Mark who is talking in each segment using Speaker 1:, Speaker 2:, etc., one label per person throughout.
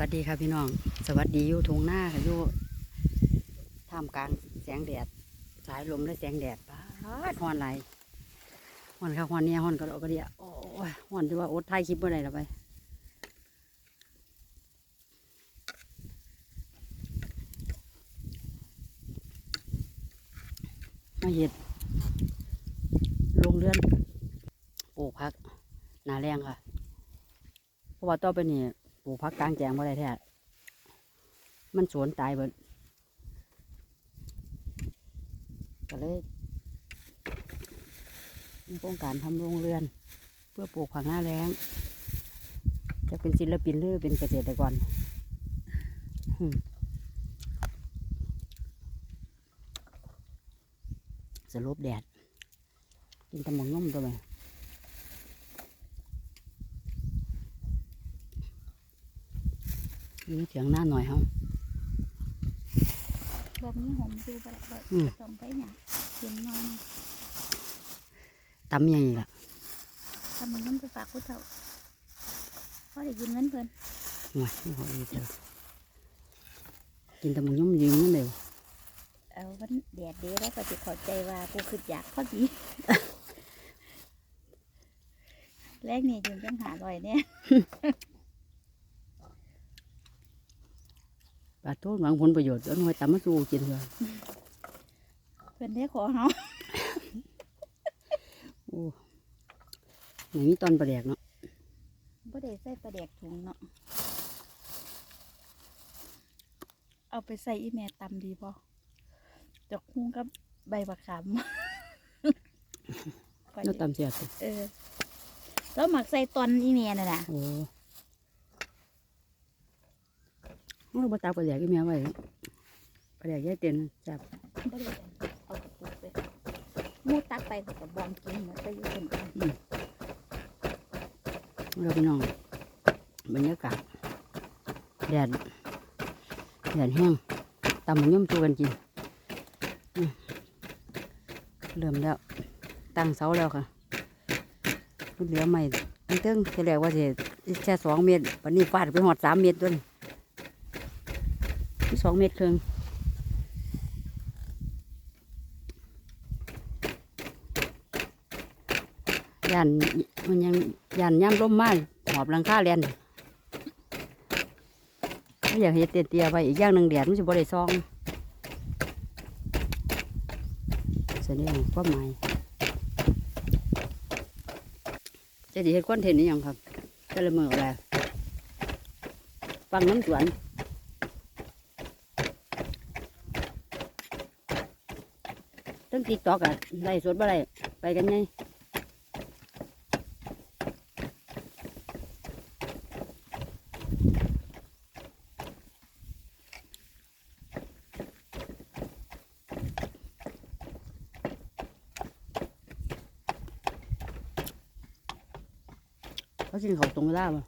Speaker 1: วัสดีค่ะพี่น้อง สวัสดีอยู่ทงหน้าค่ะอยู่ท่ามกลางแสงแดด สายลมและแสงแดดป้าฮอนไหลฮอนค่ะฮอนเนี่ยฮอนกระโดดกระเดียโอ้ยฮอนที่ว่าอดถ่ายคลิปเมื่อไรละไปมาเห็ดลงเรือนปลูกพัก หนาแรงค่ะ เพราะว่าต่อไปนี่ ปลูกพักกลางแจงบ่ได้แท้ มันสวนตายเบิดก็เลยมีโครงการทำโรงเรือน เพื่อปลูกผักหน้าแรงจะเป็นศิลปินหรือเป็นเกษตรกรอืมสรุปแดดกินตะมงย่อมตัวไปนี่เสียงหน้าหน่อยเฮา
Speaker 2: แบบนี้หอมดูไปแล้ว
Speaker 1: อืม
Speaker 2: จมไปเนี่ยเห็นน้อยนะ
Speaker 1: ตำยังไงล่ะ
Speaker 2: ทำมันต้องไปฝากผู้เฒ่าเพราะได้ยินเงินเพิ่น
Speaker 1: หน่อยไม่พอดีเจอกินแตะมงย่อมยืมนั่นเดียว
Speaker 2: เอาวันแดดเดีแล้วก็จะขอใจว่ากูคืออยากพอดีแรกนี่ยืมจังหาลอยเนี่ย
Speaker 1: ปลาโทษหวังผลประโยชน์เอาหน่อยตำมาสู่กินเลย
Speaker 2: เพิ่นได้ขอเฮา
Speaker 1: โอ้ไหนมีตอนประแดกเนาะ
Speaker 2: บ่ได้ใส่ปลาแดกถุงเนาะเอาไปใส่อีแม่ตำดีบ่จอกคุ้งกับใบบักขามไป
Speaker 1: แล้วตำเสียสิ
Speaker 2: เออแล้วหมักใส่ตอนอีเมียน่ะนะ
Speaker 1: โอ้ เราบ่ตาประแดกก็แม่ไว้ประแดกแย่เต็นจับ
Speaker 2: บ่ได้เอากระปุกไปมูตักไปก็กระบอมกินเหมือนไปอยู่คนกัน
Speaker 1: เราพี่น้องบรรยากาศแดดแดดแห้งตำมงย่อมสู่กันกินเริ่มแล้ว ตั้งเสาแล้วค่ะเหลือไม่ติ้งทีแรกว่าจะแค่สองเมตรวันนี้ฟาดไปหอดสามเมตรด้วย องเมตรครึ่งยันมันยังยันย่ำร่มมากหอบหลังคาเรียนไม่อยากเห็ดเตี้ยๆไปอีกอย่างหนึ่งแดดมันจะบริซองแสดงความหมายจะดีเห็ดคอนเทนนี่ยังครับจะละเมออะไรฟังน้ำสวน ตั้งติ๊กตอกอะไล่สดบ่ไรไปกันไงเขากินเขาวตรงเวลาบ่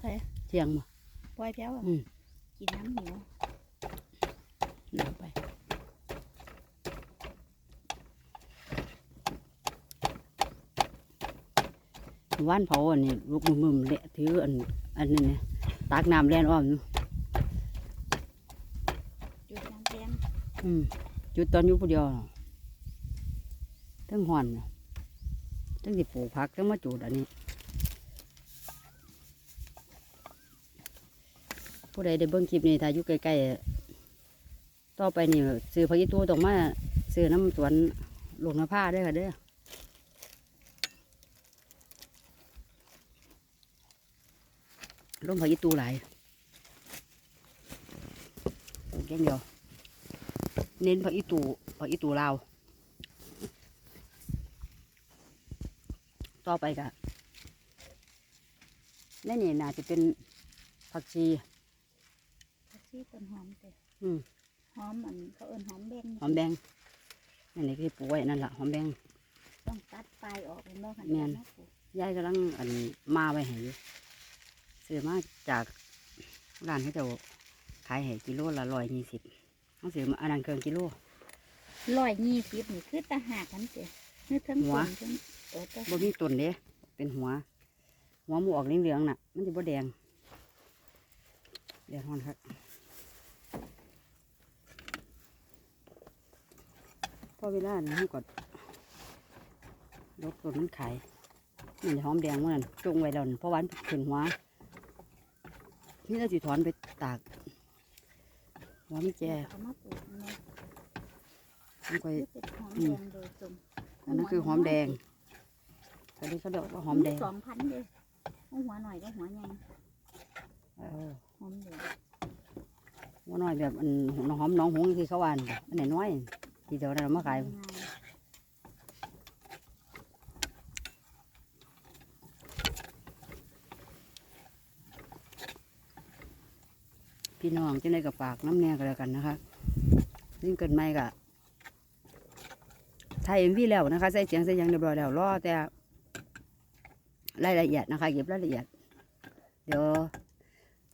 Speaker 2: ใช่
Speaker 1: เที่ยงบ่
Speaker 2: ปล่อยแพ้วอะ
Speaker 1: อืม
Speaker 2: กินน้ำเหนียว
Speaker 1: น้ำไป ว่านเผาอันนี้ลูกมึมๆเละถืออันอันนี้เนี่ยตากน้ำแล่นอ้อมอยู่
Speaker 2: จุดน้ำแดง
Speaker 1: อืมจุดตอนอยู่ผู้เดียวน่ะทั้งหอนน่ะทั้งสิปลูกผักทั้งมาจุดอันนี้ ผู้ใดได้เบิ่งคลิปนี้ถ้าอยู่ใกล้ๆต่อไปนี่ซื้อผักอีตูต้องมาซื้อน้ำสวนลงน้ำผ้าเด้อค่ะเด้อ ลงผักอีตูหลายปลูกอย่างเดียว เน้นผักอีตูผักอีตูลาว ต่อไปก็ในนี่น่าจะเป็นผักชี
Speaker 2: ผักชีต้นหอมเตะ
Speaker 1: อืม
Speaker 2: หอมอันเขาเอิ้นหอมแดง
Speaker 1: หอมแดงนั่นนี่คือปลูกไว้นั่นแหละหอมแดง
Speaker 2: ต้องตัดปลายออกเป็นบ่คัน
Speaker 1: แม่น
Speaker 2: เนาะปู่
Speaker 1: ยายกำลังอันมาไว้ให้อยู่ ซื้อมาจากร้านเขาจะขายให้กิโลละร้อยยี่สิบเขาซื้อมาอันนั้นเกินกิโล
Speaker 2: ร้อยยี่สิบนี่คือตาหากกันเตะนึกทั้ง
Speaker 1: หัว
Speaker 2: คนทั้งเออตา
Speaker 1: บ่มีต้นเด้เป็นหัว หัวหมูออกเหลืองๆน่ะ มันจะบ่แดงเดี๋ยวฮอนครับพอเวลาเนี่ยให้กดรถรถมันขายนี่หอมแดงมันนจงไว้แล้วนั่นเพราะวามันขึ้นหัว นี่เราสิถอนไปตากหัวมันแจ
Speaker 2: เอามาปลูกเนาะ
Speaker 1: มันค่อย
Speaker 2: เก็บหอมแดงโดยตรง
Speaker 1: อันนั้นคือหอมแดงอันนี้เขาเรียกว่าหอมแดง
Speaker 2: สองพันเลยเอาหัวหน่อยได้หัวใหญ่
Speaker 1: เออ
Speaker 2: หอมแดง
Speaker 1: หัวน้อยแบบอันหอมน้องหงส์ที่เขาวาอันอันไหนน้อย ที่เดี๋ยวเรามาขาย
Speaker 2: ง่าย
Speaker 1: พี่น้องจะได้กับฝากน้ำแน่กันแล้วกันนะคะซึ่งเกิดไม่กะไทยเอ็มวีแล้วนะคะใส่เสียงใส่ยังเรียบร้อยแล้วรอแต่รายละเอียดนะคะเก็บรายละเอียด เดี๋ยว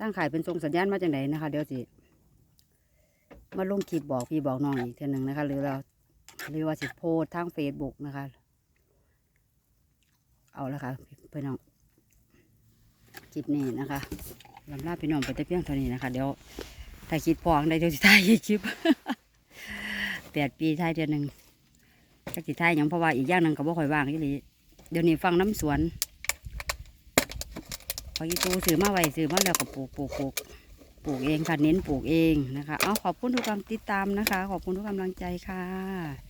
Speaker 1: ตั้งขายเป็นทรงสัญญาณมาจากไหนนะคะ เดี๋ยวสิมาลงคลิปบอกพี่บอกน้องอีกเทีหนึ่งนะคะ หรือเราหรือว่าสิโพสทางเฟซบุ๊กนะคะ เอาละค่ะพี่น้อง คลิปนี้นะคะลำลาพี่น้องไปแต่เพียงเท่านี้นะคะ เดี๋ยวถ่าคลิปพองได้เดี๋ยวสิถ่ายอีกคลิปแปดปีถ่ายเดือนหนึ่งจักสิถ่ายหยังเพราะว่าอีกอย่างหนึ่งก็บ่ค่อยว่างที่ลีเดี๋ยวนี้ฟังน้ำสวนพออีตูซื้อมาไว้ซื้อมาแล้วก็ปลูกปลูกปลูกปลูกเองค่ะเน้นปลูกเองนะคะ เอาขอบคุณทุกการติดตามนะคะ ขอบคุณทุกกำลังใจค่ะ